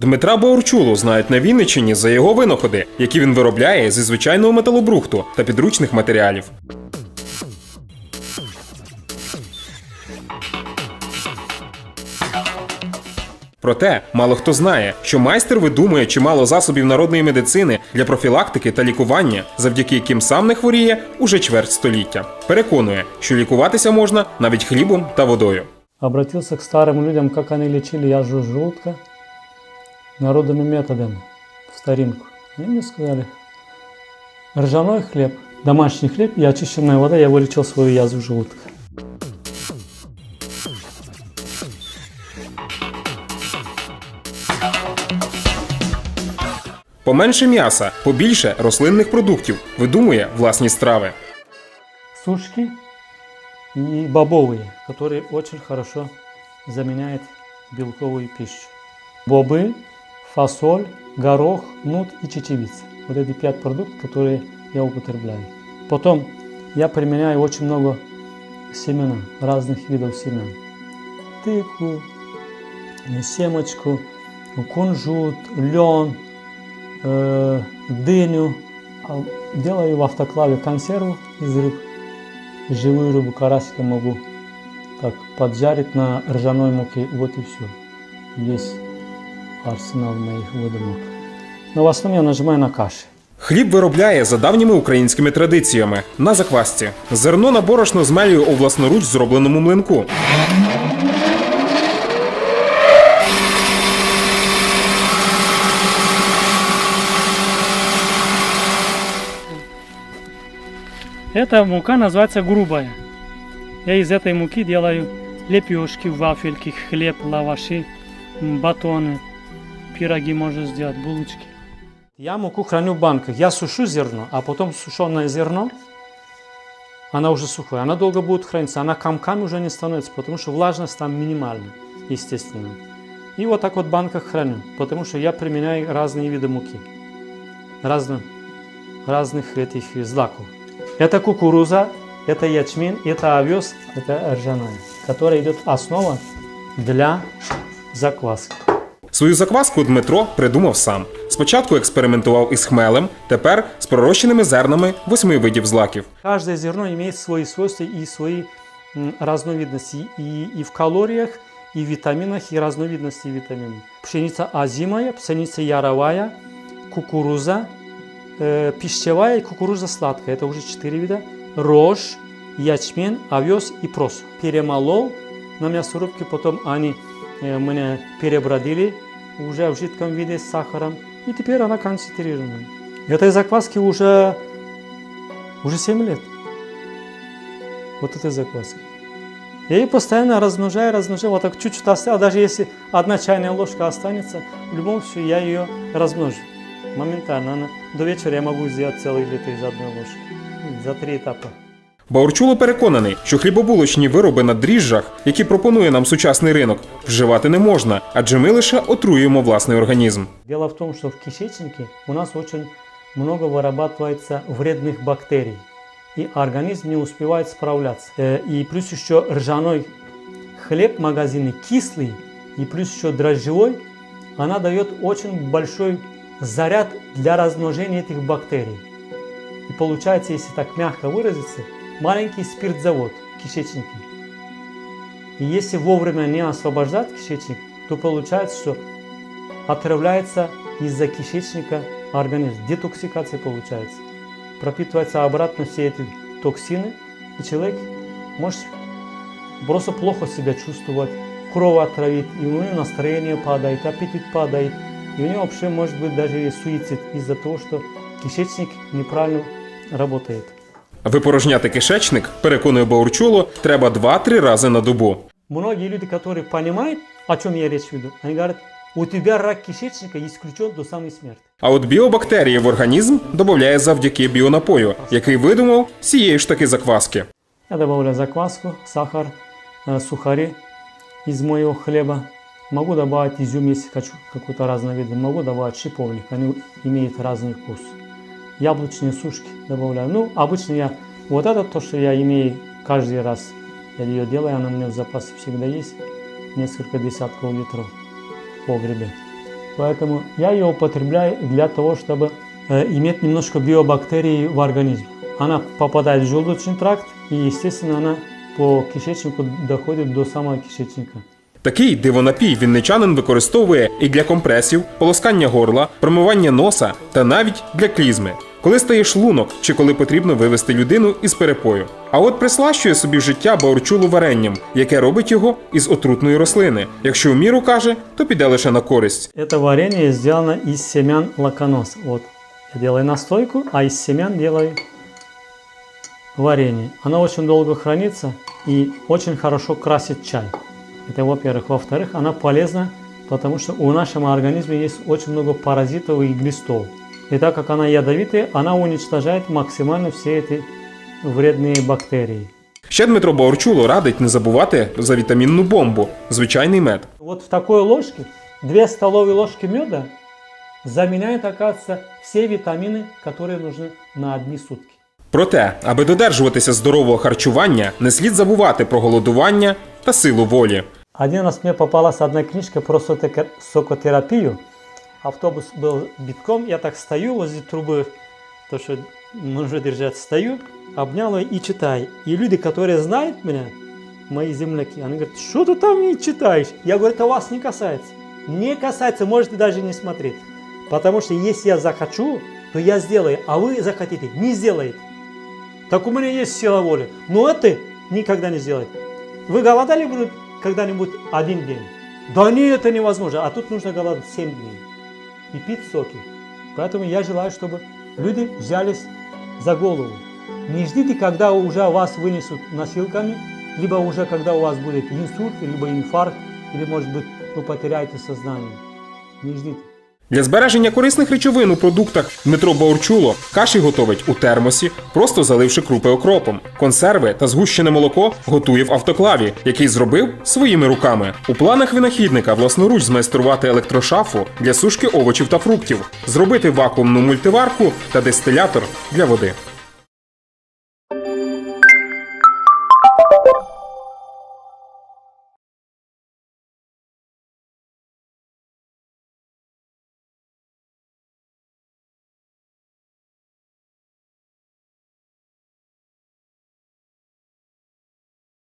Дмитра Баурчулу знають на Вінниччині за його винаходи, які він виробляє зі звичайного металобрухту та підручних матеріалів. Проте мало хто знає, що майстер видумує чимало засобів народної медицини для профілактики та лікування, завдяки яким сам не хворіє уже чверть століття. Переконує, що лікуватися можна навіть хлібом та водою. Обратился к старым людям, как они лечили язву желудка народными методами в старинку. Они мне сказали, ржаной хлеб, домашний хлеб и очищенная вода, я вылечил свою язву желудка. Поменше м'яса, побільше рослинних продуктів, видумує власні страви. Сушки и бобовые, которые очень хорошо заменяют белковую пищу. Бобы, фасоль, горох, нут и чечевица. Вот эти пять продуктов, которые я употребляю. Потом я применяю очень много семена, разных видов семян. Тыкву, семечку, кунжут, лен, э, дыню. А Делаю в автоклаве консерву из рыб. Живую рыбу карасика могу так поджарить на ржаной муке. Вот и все. Весь арсенал моих выдумок. Но в основном я нажимаю на каши. Хліб виробляє за давніми українськими традиціями на заквасці. Зерно на борошно змелює у власноруч зробленому млинку. Эта мука называется грубая. Я из этой муки делаю лепешки, вафельки, хлеб, лаваши, м, батоны, Пироги можно сделать, булочки. Я муку храню в банках. Я сушу зерно, а потом сушеное зерно, она уже сухая, она долго будет храниться, она комками уже не становится, потому что влажность там минимальная, естественно. И вот так вот в банках храню, потому что я применяю разные виды муки, разных, разных этих злаков. Это кукуруза, это ячмень, это овес, это ржаная, которая идет основа для закваски. Свою закваску Дмитро придумав сам. Спочатку експериментував із хмелем, тепер з пророщеними зернами восьми видів злаків. Каждое зерно имеет свои свойства и свои м, разновидности и, и в калориях, и в витаминах, и разновидности витаминов. Пшеница озимая, пшеница яровая, кукуруза, э, пищевая и кукуруза сладкая. Это уже четыре вида. Рожь, ячмень, овес и прос. Перемолол на мясорубке, потом они э, меня перебродили уже в жидком виде с сахаром. И теперь она концентрированная. Этой закваски уже, уже 7 лет. Вот этой закваски. Я ее постоянно размножаю, размножаю, вот так чуть-чуть оставил, даже если одна чайная ложка останется, в любом случае я ее размножу. Моментально. Она, до вечера я могу сделать целый литр из одной ложки. За три этапа. Баурчуло переконаний, що хлібобулочні вироби на дріжджах, які пропонує нам сучасний ринок, вживати не можна, адже ми лише отруюємо власний організм. Дело в том, что в кишечнике у нас очень много вырабатывается вредных бактерий, и организм не успевает справляться. Э, И плюс еще ржаной хлеб магазины кислый, и плюс еще дрожжевой, она дает очень большой заряд для размножения этих бактерий. И получается, если так мягко выразиться, маленький спиртзавод в кишечнике. И если вовремя не освобождать кишечник, то получается, что отравляется из-за кишечника организм. Детоксикация получается. Пропитываются обратно все эти токсины, и человек может просто плохо себя чувствовать, кровь отравит, и у него настроение падает, аппетит падает, и у него вообще может быть даже и суицид из-за того, что кишечник неправильно работает. Випорожняти кишечник, переконує Баурчуло, треба 2-3 рази на добу. Многие люди, которые понимают, о чем я речь веду, они говорят, у тебя рак кишечника исключен до самой смерти. А от біобактерії в організм додає завдяки біонапою, який видумав з цієї ж таки закваски. Я добавляю закваску, сахар, э, сухари из моего хлеба. Могу добавить изюм, если хочу какой-то разновидный. Могу добавить шиповник, они имеют разный вкус. Яблочные сушки добавляю. Ну, обычно я вот это то, что я имею каждый раз. Я ее делаю, она у меня в запасе всегда есть. Несколько десятков литров в погребе. поэтому я ее употребляю для того, чтобы э, иметь немножко биобактерий в организме. Она попадает в желудочный тракт и, естественно, она по кишечнику доходит до самого кишечника. Такий дивонапій вінничанин використовує і для компресів, полоскання горла, промивання носа та навіть для клізми, коли стає шлунок чи коли потрібно вивести людину із перепою. А от прислащує собі життя баурчулу варенням, яке робить його із отрутної рослини. Якщо в міру каже, то піде лише на користь. Это варенье сделано из семян лаконоса. Вот, я делаю настойку, а из семян делаю варенье. Оно очень долго хранится и очень хорошо красит чай. Это во-первых. Во-вторых, она полезна, потому что у нашего организма есть очень много паразитов и глистов. И так как она ядовитая, она уничтожает максимально все эти вредные бактерии. Ще Дмитро Баурчуло радить не забувати за вітамінну бомбу звичайний мед. Вот в такой ложке 2 столовые ложки меда заменяет, оказывается, все витамины, которые нужны на одни сутки. Проте, аби додержуватися здорового харчування, не слід забувати про голодування та силу волі. Один раз мне попалась одна книжка про сотека- сокотерапию. Автобус был битком, я так стою возле трубы, то, что нужно держать, стою, обнял ее и читаю. И люди, которые знают меня, мои земляки, они говорят, что ты там не читаешь? Я говорю, это вас не касается. Не касается, можете даже не смотреть. Потому что если я захочу, то я сделаю, а вы захотите, не сделаете. Так у меня есть сила воли. Но это никогда не сделает. Вы голодали когда-нибудь один день? Да нет, это невозможно. А тут нужно голодать 7 дней. И пить соки. Поэтому я желаю, чтобы люди взялись за голову. Не ждите, когда уже вас вынесут носилками, либо уже когда у вас будет инсульт, либо инфаркт, или может быть вы потеряете сознание. Не ждите. Для збереження корисних речовин у продуктах Дмитро Баурчуло каші готовить у термосі, просто заливши крупи окропом. Консерви та згущене молоко готує в автоклаві, який зробив своїми руками. У планах винахідника власноруч змайструвати електрошафу для сушки овочів та фруктів, зробити вакуумну мультиварку та дистилятор для води.